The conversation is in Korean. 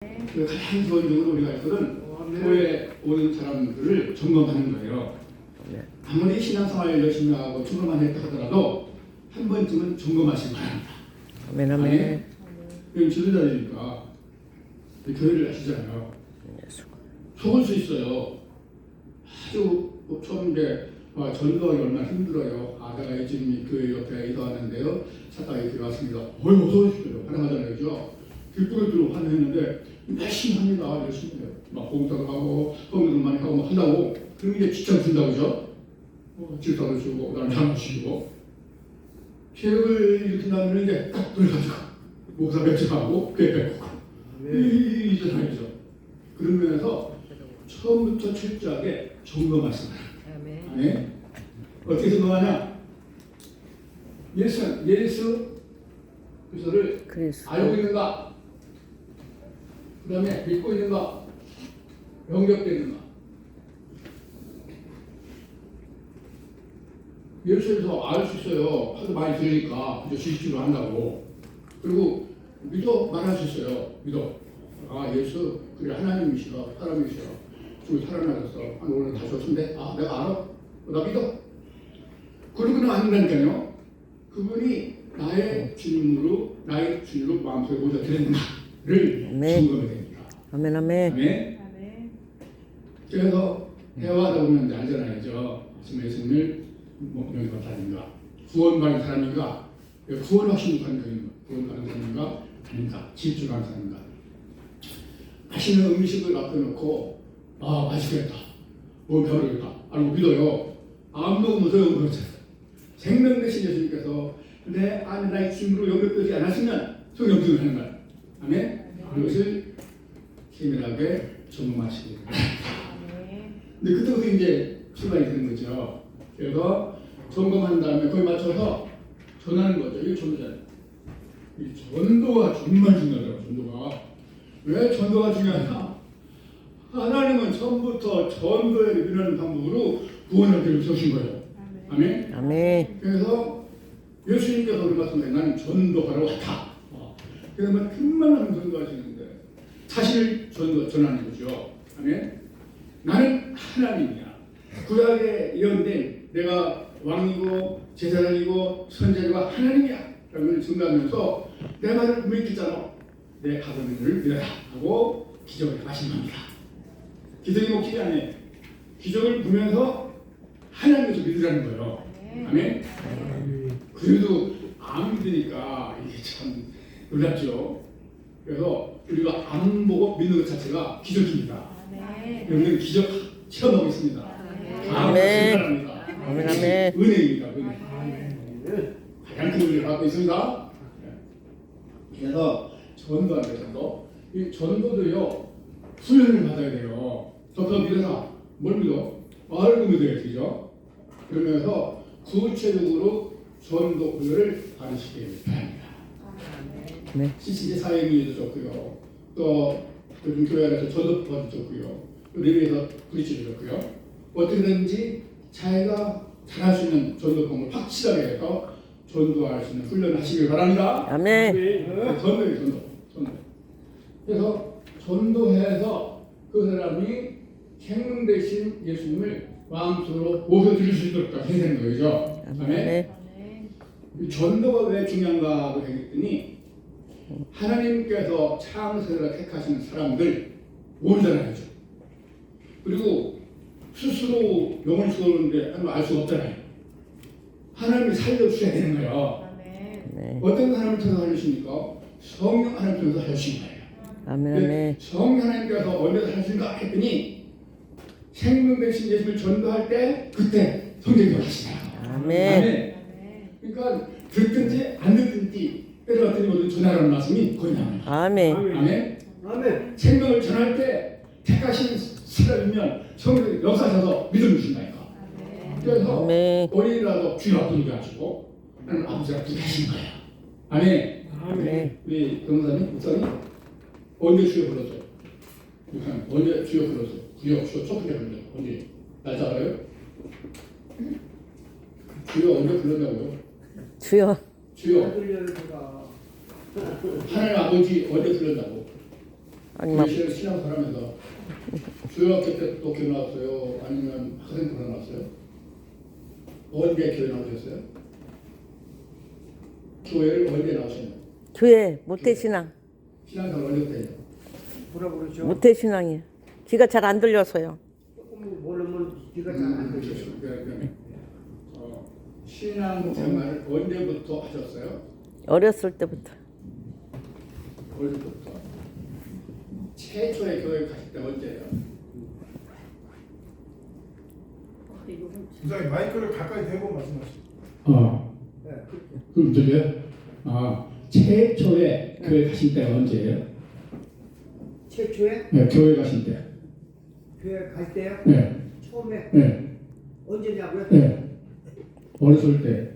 그 가장 기본적으로 우리가 할 것은 교회 오는 사람들을 점검하는 거예요. 네. 아무리 신앙생활 열심히 하고 충고만 했다 하더라도 한 번쯤은 점검하시기 바랍니다. 아멘 아멘. 그럼 지도자니까 교회를 하시잖아요. 예수. 속을 수 있어요. 아주 처음 이제 와, 전도하기 얼마나 힘들어요. 아, 내가 지금 이 교회 옆에 이사하는데요. 차가이 들어왔습니다. 어이, 어서 오십시오. 환영하잖아요. 그죠? 길거리로 환영했는데 열심히 합니다. 열심히 해요. 막 봉사도 하고, 헌금도 많이 하고 막 한다고. 그럼 이제 지참 준다고 그죠? 어, 질서도 주고, 그다음에 장도 주고. 계획을 이렇게 나면 이제 딱 돌아가지고, 목사 배치하고, 교회 뺏고. 이, 이, 세상이죠. 그런 면에서 처음부터 철저하게. 아멘. 아멘. 어떻게 점검하냐? 예수, 예수 그리스도를 그리스도. 알고 있는가? 그 다음에 믿고 있는가? 영접되는가? 예수에서 알 수 있어요. 하도 많이 들으니까 그저 실수로 한다고. 그리고 믿어 말할 수 있어요. 믿어. 아 예수 그래 하나님이시라 사람이시라. 지금 살아나셨어. 한 오늘 다시 오신데 아 내가 알아. 어, 나 믿어. 그러고는 아니라니까요. 그분이 나의 주님으로 나의 주님으로 마음속에 모셔 드렸나를 네. 점검해야 됩니다. 아멘 아멘. 아멘. 아멘. 그래서 대화하다 보면 알잖아요. 저 지금 예수님을 뭐 영접한 사람인가, 구원받은 사람인가, 구원 확신 사람인가, 구원받은 사람인가, 아닌가, 질주하는 사람인가. 맛있는 음식을 앞에 놓고 아 맛있겠다, 뭐 배우겠다, 알고 믿어요. 안 먹으면 소용없어요. 생명 대신 예수님께서 내 안에 나의 주님으로 연결되지 않았으면 소용없는 하는 거예요. 아멘. 그것을 세밀하게 점검하시기 바랍니다. 아멘. 근데 그때부터 이제 출발이 되는 거죠. 그래서 점검한 다음에 그걸 맞춰서 전하는 거죠. 이게 전도잖아요. 이 전도가 정말 중요하다고 전도가. 왜 전도가 중요하냐? 하나님은 처음부터 전도에 이르는 방법으로 구원을 주신 거예요. 아멘. 아멘. 그래서 예수님께서 우리 말씀에 나는 전도하러 왔다. 어. 그러면 틈만 하면 전도하시는데 사실을 전도 전하는 거죠. 아멘. 나는 하나님이야. 구약에 예언된 내가 왕이고 제사장이고 선제가 하나님이야. 라는 걸 증거하면서 내 말을 믿겠잖아. 내 가보는 을 믿어라. 하고 기적을 하신 겁니다. 기적이 목적이 아니에요. 기적을 보면서 하나님께서 믿으라는 거예요. 아멘. 그래도 안 믿으니까 이게 참 놀랍죠. 그래서 우리가 안 보고 믿는 것 자체가 기적입니다. 아멘. 여러분 기적 체험하고 있습니다. 아멘. 감사합니다. 아멘, 아멘. 은혜입니다. 은혜. 가장 큰 은혜를 갖고 있습니다. 네. 그래서 전도하는. 전도. 이 전도도요 훈련을 받아야 돼요. 저도 믿어서 뭘 믿어? 말을 믿어야지, 그죠? 그러면서 구체적으로 전도 훈련을 받으시기 바랍니다. 네. CCD 사회민의도 좋고요. 또 요즘 교회 안에서 전도법도 좋고요. 또 내부에서 브리치도 좋고요. 어떻게든지 자기가 잘할 수 있는 전도법을 확실하게 해서 전도할 수 있는 훈련을 하시길 바랍니다. 아멘. 네, 전도예요, 전도. 전도. 그래서 전도해서 그 사람이 생명 대신 예수님을 마음속으로 모셔드릴 수 있도록 해야 되는 거죠. 아멘. 이 전도가 왜 중요한가 하고 했더니 하나님께서 창세를 택하시는 사람들 모르잖아요. 그리고 스스로 영을 주었는데 알 수가 없잖아요. 하나님이 살려주셔야 되는 거예요. 아멘. 네. 어떤 하나님을 통해서 살리십니까? 성령 하나님 통해서 살리신 거예요. 아멘. 성령 하나님께서 언제 살리신가 했더니 생명 대신 예수를 전도할 때 그때 성령이 하시나요. 아멘. 아멘. 그러니까 듣든지 안 듣든지 때려왔더니 모두 전하라는 말씀이 거의 나와요. 아멘. 아멘. 아멘. 생명을 전할 때 택하신 사람이면 성령이 역사하셔서 믿음 주신다니까. 아멘. 그래서 아멘. 어린이라도 주여 부르게 하시고 하나님 아버지가 부르게 하신 거예요. 아멘. 아멘. 우리 변호사님, 목사님 언제 주여? 목사님 언제 주여 불렀어요? 주여 주여 첫 번째 불렀어요. 언제? 날짜 알아요? 주여 언제 불렀냐고요? 주여. 주여. 하나님 아버지 언제 불렀냐고? 아니면 교회에서 신앙생활하면서 중학교 때또 교회 나왔어요? 아니면 학생 때 나왔어요? 언제 교회 나오셨어요? 교회를 언제 나오셨나요? 교회 모태신앙 신앙생활 언제 때요? 뭐라 그러죠? 모태신앙이에요. 귀가 잘 안 들려서요. 조금 모르면 귀가 잘 안 들리죠. 신앙생활을 언제부터 하셨어요? 어렸을 때부터 언제부터? 최초의 교회 가실 때 언제예요? 부장님 마이크를 가까이 대고 말씀하시죠. 어, 네. 그럼 들려요? 아, 최초의 교회 가실 때가 언제예요? 최초에 네, 교회 가실 때. 교회 갈 때요? 네, 처음에 네, 언제냐고요? 네. 어렸을 때.